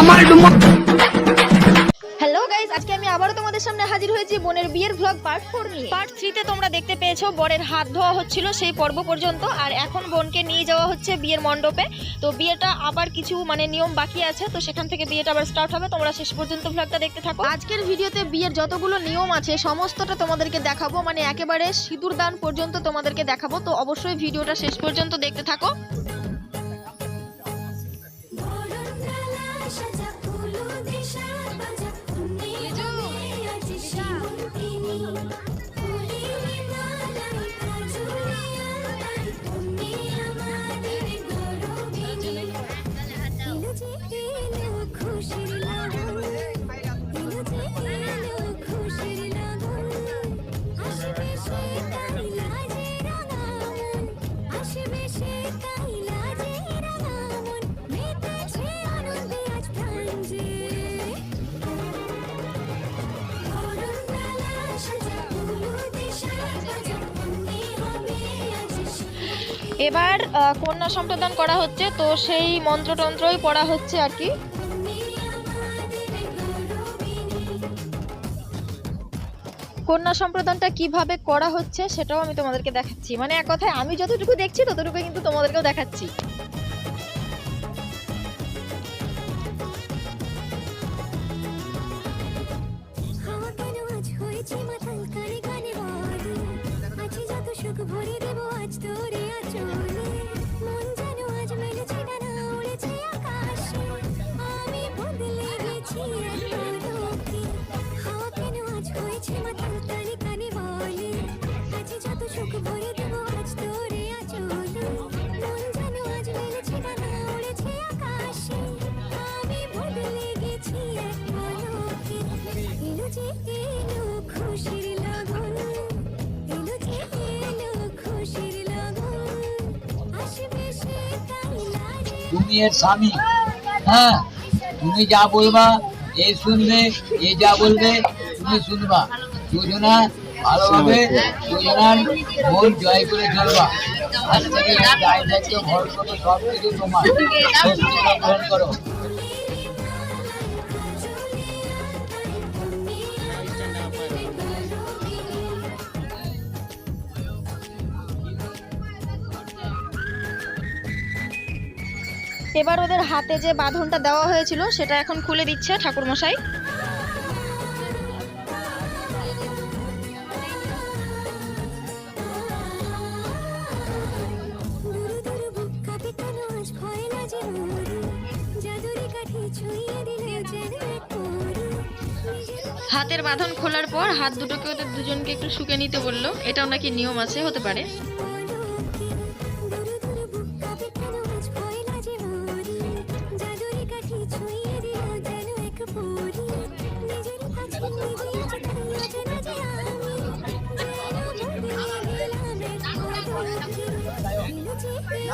আমার hello guys আজকে আমি আবারও তোমাদের সামনে হাজির হয়েছি বোনের বিয়ের ভ্লগ পার্ট ফোর নিয়ে। পার্ট থ্রিতে তোমরা দেখতে পেয়েছ বরের হাত ধোয়া হচ্ছিল সেই পর্ব পর্যন্ত আর এখন বোনকে নিয়ে যাওয়া হচ্ছে বিয়ের মণ্ডপে। তো বিয়েটা আবার কিছু মানে নিয়ম বাকি আছে তো সেখান থেকে বিয়েটা আবার স্টার্ট হবে। তোমরা শেষ পর্যন্ত ভ্লগটা দেখতে থাকো। আজকের ভিডিওতে বিয়ের যতগুলো নিয়ম আছে সমস্তটা তোমাদেরকে দেখাবো। মানে একেবারে সিঁদুর দান পর্যন্ত তোমাদেরকে দেখাবো। তো অবশ্যই ভিডিওটা শেষ পর্যন্ত দেখতে থাকো। এবার কন্যা সম্প্রদান করা হচ্ছে, তো সেই মন্ত্রতন্ত্রই পড়া হচ্ছে আর কি। কন্যা সম্প্রদানটা কীভাবে করা হচ্ছে, সেটাও আমি তোমাদেরকে দেখাচ্ছি। মানে এক কথায়, আমি যতটুকু দেখছি ততটুকু কিন্তু তোমাদেরকেও দেখাচ্ছি। তুমি এর স্বামী। হ্যাঁ তুমি যা বলবা, এ শুনবে, এ যা বলবে, তুমি শুনবা। দুজনা ভালোভাবে দুজনার মন জয় করে চলবা। আজ থেকে এই দায় দায়িত্ব ভর সব কিছু তোমার। করো। এবার ওদের হাতে যে বাঁধনটা দেওয়া হয়েছিল সেটা এখন খুলে দিচ্ছে ঠাকুরমশাই। হাতের বাঁধন খোলার পর হাত দুটোকে ওদের দুজনকে একটু শুকে নিতে বলল। এটাও নাকি নিয়ম আছে হতে পারে।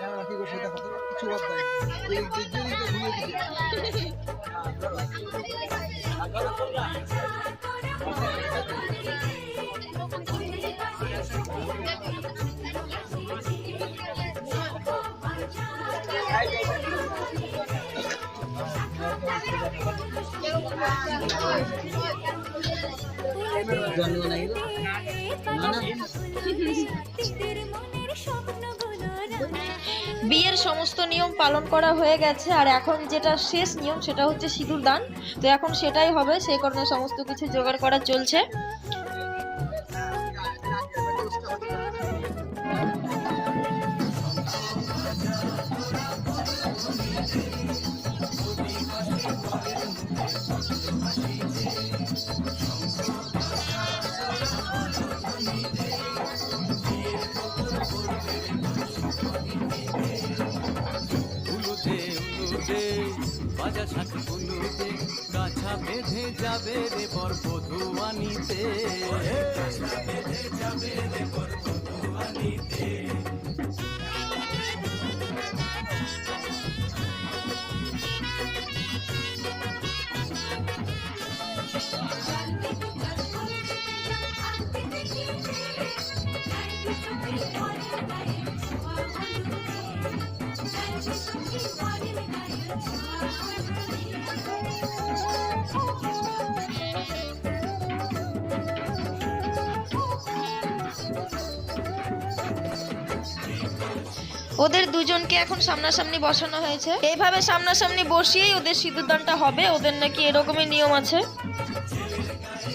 যে এলো খুশির লগন এলো যে এলো খুশির লগন বিয়ের সমস্ত নিয়ম পালন করা হয়ে গেছে, আর এখন যেটা শেষ নিয়ম সেটা হচ্ছে সিঁদুর দান তো এখন সেটাই হবে, সেই কারণে সমস্ত কিছু জোগাড় করা চলছে। যাবে রে বর বধূ আনিতে ওদের দুজনকে এখন সামনাসামনি বসানো হয়েছে। এইভাবে সামনাসামনি বসিয়েই ওদের সিঁদুরদানটা হবে, ওদের নাকি এরকমই নিয়ম আছে।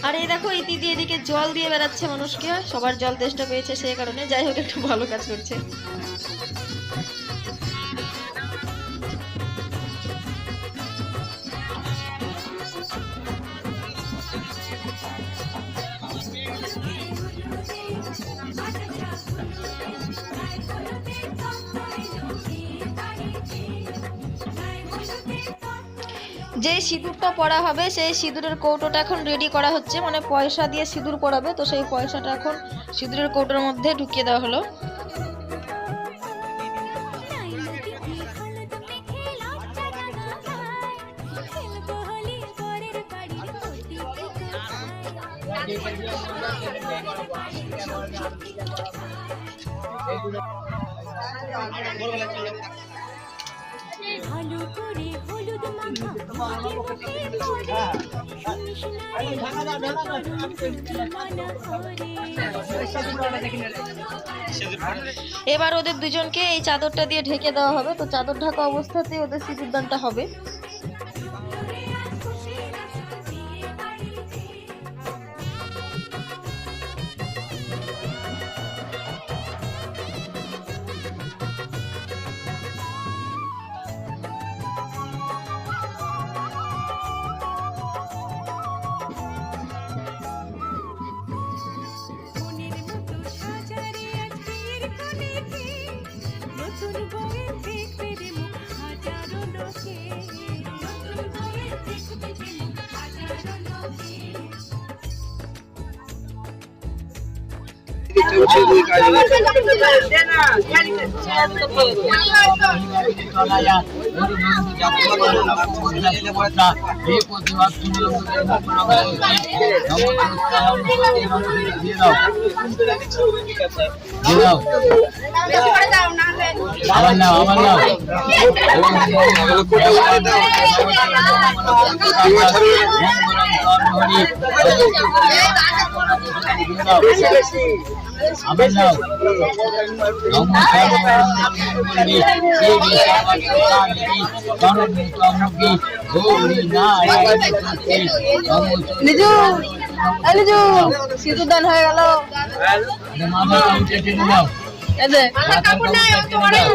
আর এই দেখো, এই দিদি এদিকে জল দিয়ে বেড়াচ্ছে মানুষকে, সবার জল তেষ্টা পেয়েছে সেই কারণে। যাই হোক, একটু ভালো কাজ করছে। যে সিঁদুরটা পরা হবে, সেই সিঁদুরের কৌটোটা এখন রেডি করা হচ্ছে। মানে পয়সা দিয়ে সিঁদুর পরাবে, তো সেই পয়সাটা এখন সিঁদুরের কৌটোর মধ্যে ঢুকিয়ে দেওয়া হলো। ভালো করে হলুদ মাখা মুখে মুখে পড়ে। শুনিস না রে করুণ স্মৃতি মনে পড়ে এবার ওদের দুজনকে এই চাদরটা দিয়ে ঢেকে দেওয়া হবে। তো চাদর ঢাকা অবস্থাতেই ওদের সিঁদুরদানটা হবে। চলা যাক ওর বন্ধু যাত্রা আবার লিজু এই লিজু হয়ে গেল এই যে ওদের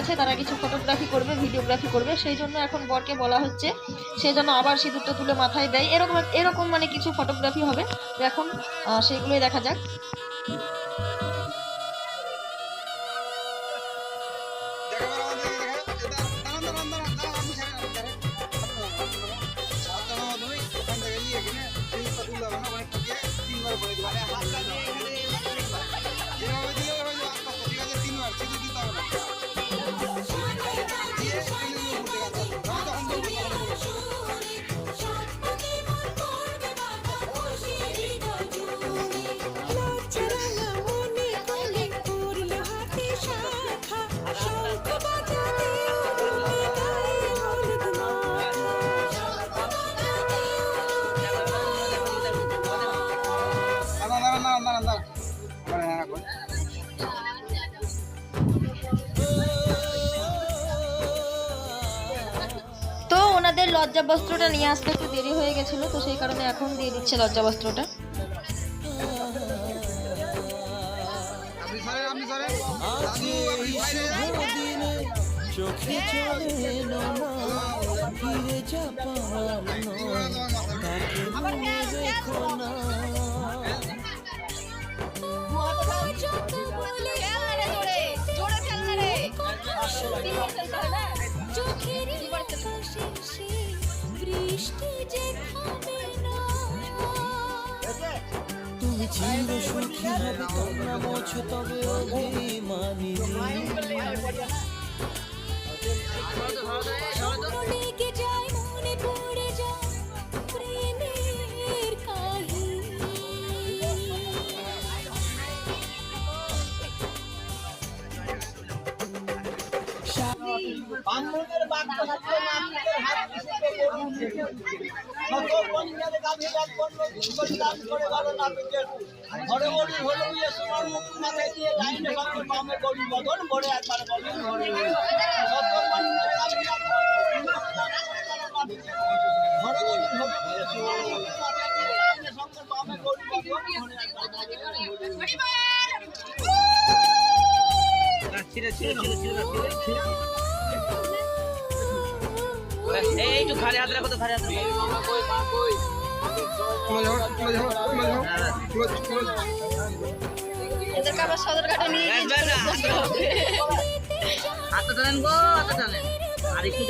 আছে, তারা কিছু ফটোগ্রাফি করবে ভিডিওগ্রাফি করবে। সেই জন্য এখন বরকে বলা হচ্ছে সেই জন্য আবার সিঁদুরটা তুলে মাথায় দেয়। এরকম এরকম মানে কিছু ফটোগ্রাফি হবে। এখন সেইগুলোই দেখা যাক। লজ্জা বস্ত্রটা নিয়ে আসতে একটু দেরি হয়ে গেছিল তো সেই কারণে এখন দিয়ে দিচ্ছে লজ্জা বস্ত্রটা মনে চোখের বৃষ্টি যে থামে না। তুমি চির সুখী হবে তোমরা মোছো তবে অভিমানী লেগে যায় মনে পড়ে যায় প্রেমের কাহিনী। ব্রাহ্মণের বাক্য সত্য নামীদের হাত করুন সকল বন্ধুদের কাছে দান করল দুষ্করি দান করে ভালো নামীদের ঘরে বলি হলো ইয়ে সোনার বলেন ঘরে এইটু ঘাড়ে হাত রাখো তো ঘাড়ে হাত রাখো। এদেরকে আবার টানেন গো টানেন। আর একটু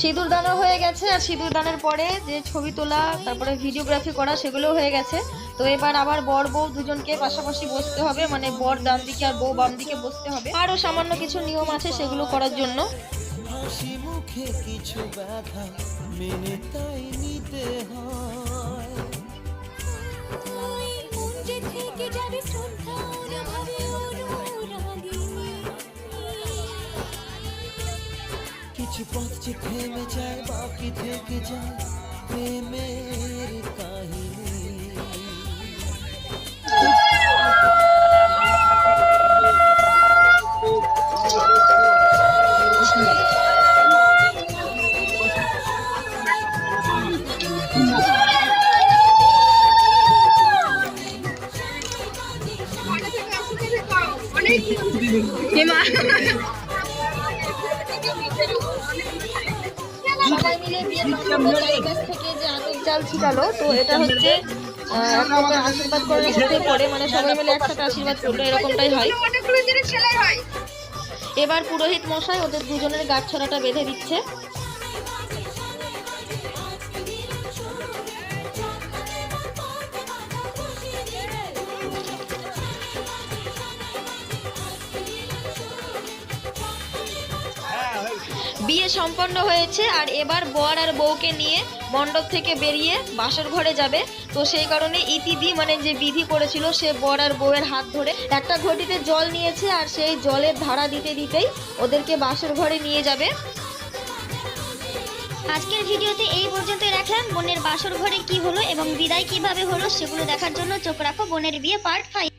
সিঁদুর দানও হয়ে গেছে আর সিঁদুর দানের পরে যে ছবি তোলা তারপরে ভিডিওগ্রাফি করা সেগুলো হয়ে গেছে। তো এবার আবার বর বউ দুজনকে পাশাপাশি বসতে হবে মানে বর ডান দিকে আর বউ বাম দিকে বসতে হবে। আরও সামান্য কিছু নিয়ম আছে সেগুলো করার জন্য। হাসি মুখে কিছু ব্যথা মেনে তাই নিতে হয়। ওই যে থেকে যাবে শ্রদ্ধা অনুভবে অনুরাগিনী। কিছু পথ যে থেমে যায় বাকি থেকে যায় প্রেমের কাহিনী ছিটালো তো এটা হচ্ছে আশীর্বাদ করার মধ্যে পড়ে মানে সবাই মিলে একসাথে আশীর্বাদ করল এরকমটাই হয়। এবার পুরোহিত মশাই ওদের দুজনের গাছ ছড়াটা বেঁধে দিচ্ছে। বিয়ে সম্পন্ন হয়েছে আর এবার বর আর বউকে নিয়ে মণ্ডপ থেকে বেরিয়ে বাসর ঘরে যাবে। তো সেই কারণে ইতিদি মানে যে বিধি করেছিল, সে বর আর বউয়ের হাত ধরে একটা ঘটিতে জল নিয়েছে আর সেই জলের ধারা দিতে দিতেই ওদেরকে বাসর ঘরে নিয়ে যাবে। আজকের ভিডিওতে এই পর্যন্তই রাখলাম। বোনের বাসর ঘরে কি হলো এবং বিদায় কীভাবে হলো সেগুলো দেখার জন্য চোখ রাখো। বোনের বিয়ে পার্ট ফাইভ।